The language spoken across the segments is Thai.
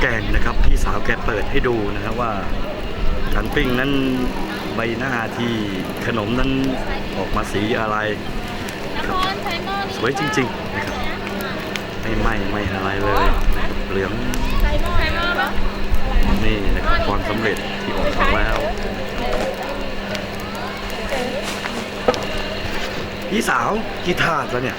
แกงนะครับ พี่สาวแกเปิดให้ดูนะครับว่าการปิ้งนั้นใบหน้าที่ขนมนั้นออกมาสีอะไรครับสวยจริง ๆ นะครับ ไม่ไหม้ไม่อะไรเลยเหลืองนี่นะครับความสำเร็จที่ออกมาแล้วพี่สาวกี่ถาดแล้วเนี่ย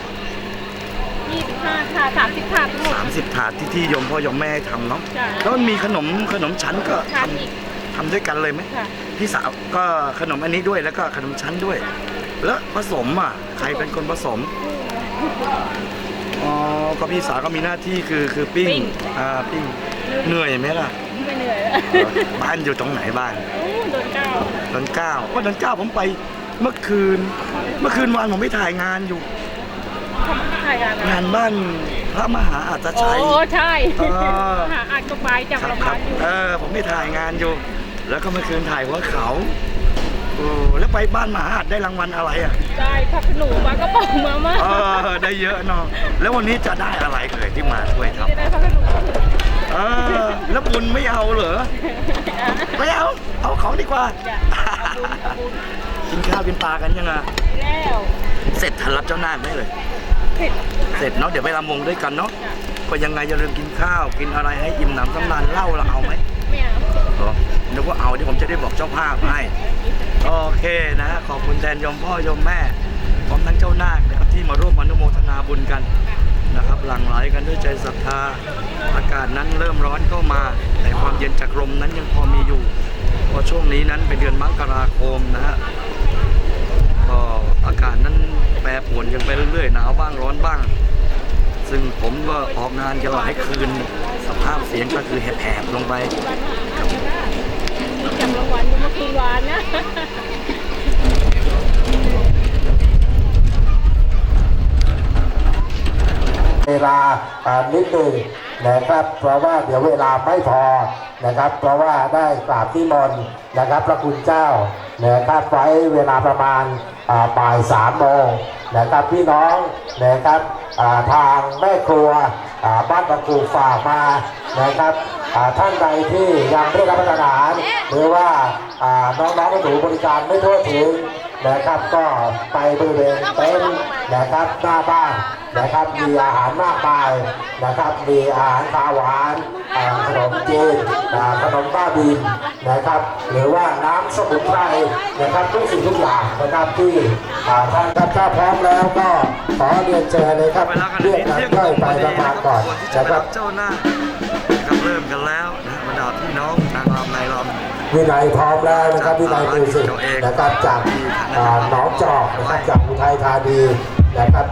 ยี่สิบห้าถาดสามสิบถาดทั้งหมด สามสิบถาดที่ที่ยมพ่อยมแม่ให้ทำเนาะจ้ะแล้วมันมีขนมขนมชั้นก็ททำอีกำทำด้วยกันเลยไหมค่ะ พี่สาวก็ขนมอันนี้ด้วยแล้วก็ขนมชั้นด้วย แล้วผสมอะใครเป็นคนผสมอ๋อก็พี่สาวก็มีหน้าที่คือคือปิ้งปิ้ง อ่าปิ้งเหนื่อยไหมล่ะ ไม่เหนื่อยเออบ้านอยู่ตรงไหนบ้านโอ้โดนเก้าดอนเก้าว่าดอนเก้าผมไปเมื่อคืน เมื่อคืนวานผมไปถ่ายงานอยู่ งานะงานบ้านพระมหาอาจจะโอ้ชัย ใช่เออ หาอ่านกฎหมายจับครับรางควัรับลอยู่เออผมไปถ่ายงานอยู่ แล้วก็เมื่อคืนถ่ายหัวเขาโอ้แล้วไปบ้านมหาอาจได้รางวัลอะไรอะได้ผักขนูปลากระป๋องมาม่าเออได้เยอะเนาะแล้ววันนี้จะได้อะไรเอ่ยที่มาช่วยทจะได้ผักขนูำเออแล้วบุญไม่เอาเหรอไม่เอาเอาของดีกว่า จะเอาบุญเอาบุญกินข้าวกินปลากันยังไงแล้ว เสร็จทันรับเจ้านาคได้เลย เผ็ดเสร็จเนาะเดี๋ยวไปรำวงด้วยกันเนาะจ้ะก็ยังไงอย่าลืมกินข้าว กินอะไรให้อิ่มหนำสำราญเหล้าเราเอาไหมไม่เอาเหรอนึกว่าเอาที่ผมจะได้บอกเจ้าภาพให้โอเคนะขอบคุณแทนโยมพ่อโยมแม่พร้อมทั้งเจ้านาคนะครับที่มาร่วมอนุโมทนาบุญกันนะครับหลั่งไหลกันด้วยใจศรัทธา อากาศนั้นเริ่มร้อนเข้ามา แต่ความเย็นจากลมนั้นยังพอมีอยู่เพราะช่วงนี้นั้นเป็นเดือนมกราคมนะฮะก็ อากาศนั้นแปรปรวนกันไปเรื่อยๆ หนาวบ้างร้อนบ้าง ซึ่งผมก็ออกงานกันหลายคืน สภาพเสียงก็คือแหบๆลงไปจับรางวัลเมื่อคืนวานนะเวลาอ่านิดหนึ่งนะครับ เพราะว่าเดี๋ยวเวลาไม่พอนะครับ เพราะว่าได้กราบที่มนต์นะครับ พระคุณเจ้านะครับไว้เวลาประมาณอ่า บ่ายสามโมงนะครับพี่น้องนะครับทางแม่ครัวบ้านตะกูฝากมานะครับท่านใดที่ยังไม่ได้รับประทานอาหารหรือว่าอ่าน้องๆหนูบริการไม่ทั่วถึงนะครับก็ไปบริเวณเต็นท์นะครับหน้าบ้าน นะครับ มีอาหารมากมายนะครับ มีอาหารคาวหวานอ่าขนมจีนอ่าขนมบ้าบินนะครับ หรือว่าน้ำสมุนไพรนะครับทุกสิ่งทุกอย่างนะครับที่อ่าท่านครับถ้าพร้อมแล้วก็ขอเรียนเชิญเลยครับเวลากันเรียกนี้กันเที่ยงใกล้ตรงไปพอดีประมาณนะคก่รัอบนคนที่จะนะไปครัรับบเจ้าหน้านะครับเริ่มกันแล้วนะบรรดาพี่น้องนางรำนายรำวินัยพร้อมแล้วนะครับวินัยมิวสิกนะครับจากอ่าหนองจอกนะครับจากอุทัยธานีนะครับ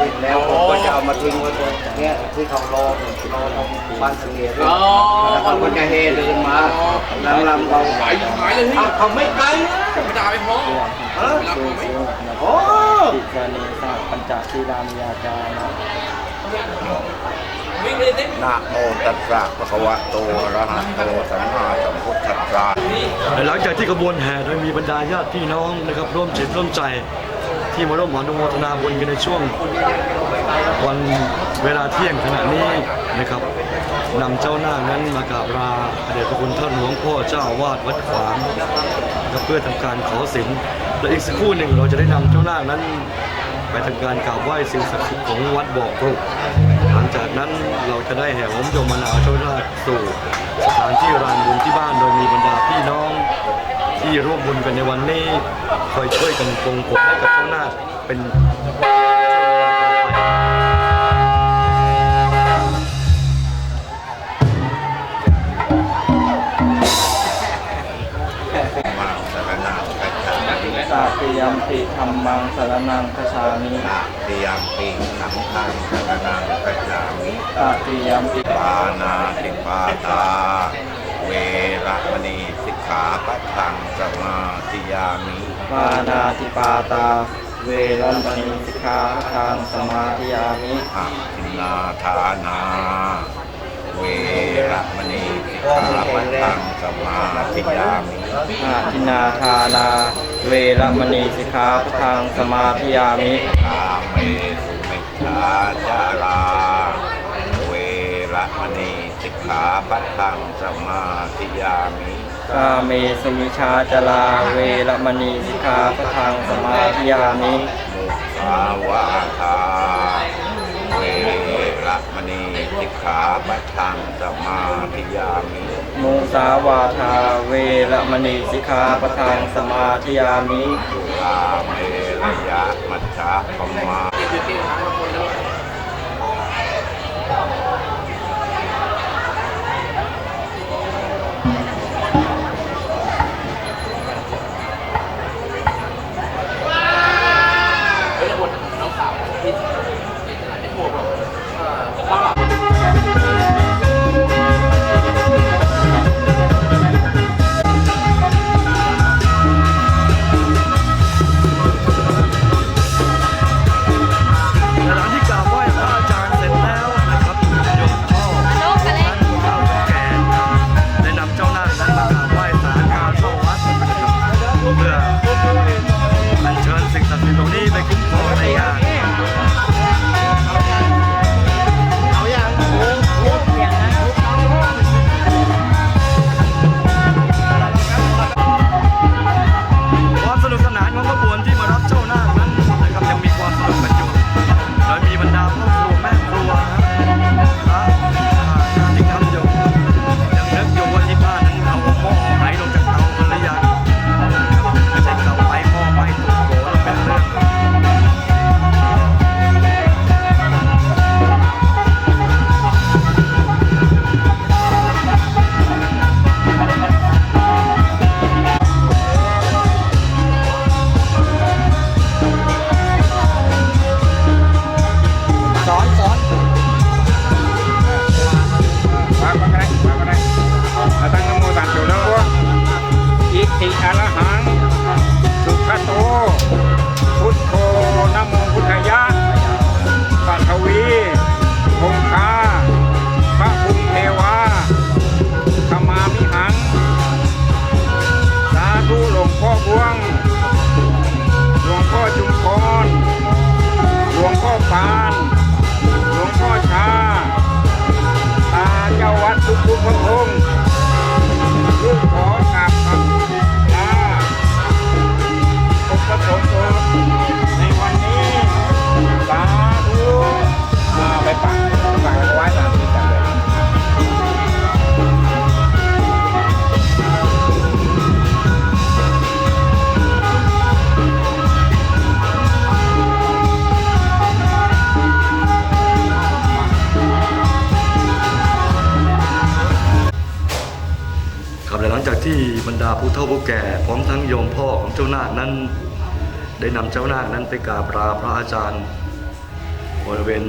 ติดแล้วผมก็จะเอามาทิ้งไว้ตรงเนี้ยที่เขารอรอตรงบ้านเสงียด้วยอ๋อ แล้วเขาก็จะเฮเดินมาลำลำเราไปหายเลยพี่เอเขาไม่ไปไม่ด่าไปพอเออโอ้ติดเนสาปัญจศีลามิยาจานะนาโมตัสสะภะคะวะโตระหะโตสัมมาสัมพุทธัสสะหลังจากที่กระบวนแห่โดยมีบรรดาญาติพี่น้องนะครับร่วมเจ็ตร่วมใจ ที่มาร่วมอนุโมทนาบุญกันในช่วงวันเวลาเที่ยงขณะนี้นะครับนำเจ้าหน้านั้นมากราบลาพระเดชพระคุณท่านหลวงพ่อเจ้าวาดวัดขวางเพื่อทำการขอศีลและอีกสักครู่หนึ่งเราจะได้นำเจ้าหน้านั้น ไปทำการกราบไหว้สิ่งศักดิ์สิทธิ์ของวัดบอกรุหลังจากนั้นเราจะได้แห่หอมโยมมะนาวเจ้าหน้าสู่สถานที่รานบุญที่บ้านโดยมีบรรดาพี่น้อง ที่ร่วมบุญกันในวันนี้คอยช่วยกันปรงผมให้กับเจ้าหน้าเป็นมาสรณังกัจฉามิสาติยมปิธรรมังสารนังคชามินาติยัมปิสังฆังสารณังกัจฉามิสาติยมปิปานาติปาตา เวระ ขาปัทังสมาธิยามิปานาติปาตา เวรมณีสิกขาปะทางสมาธิยามิอะทินนาทานา เวระมณีสิกขาปัทังสมาธิยามิ อาทินาทานา เวรมณีสิกขาปะทางสมาธิยามิ กาเมสุมิจฉาจาราเวระมณีสิกขาปัทังสมาธิยามิ กาเมสุมิชาจลาเวรมณีสิกขาปะทางสมาธิยามิมุสาวาทาเวระมณีสิกขาปัทังสมาธิยามิมุสาวาทาเวรมณีสิกขาปะทางสมาธิยามิสุราเมรยะมัจฉาปมา องค์ปรณ์ในวันนี้สาธุมาไปปักปักไว้สามที่กันเลยครับและหลังจากที่บรรดาผู้เฒ่าผู้แก่ พร้อมทั้งโยมพ่อของเจ้านาคนั้น ได้นำเจ้านาคนั้นไปกราบลาพระอาจารย์บริเวณ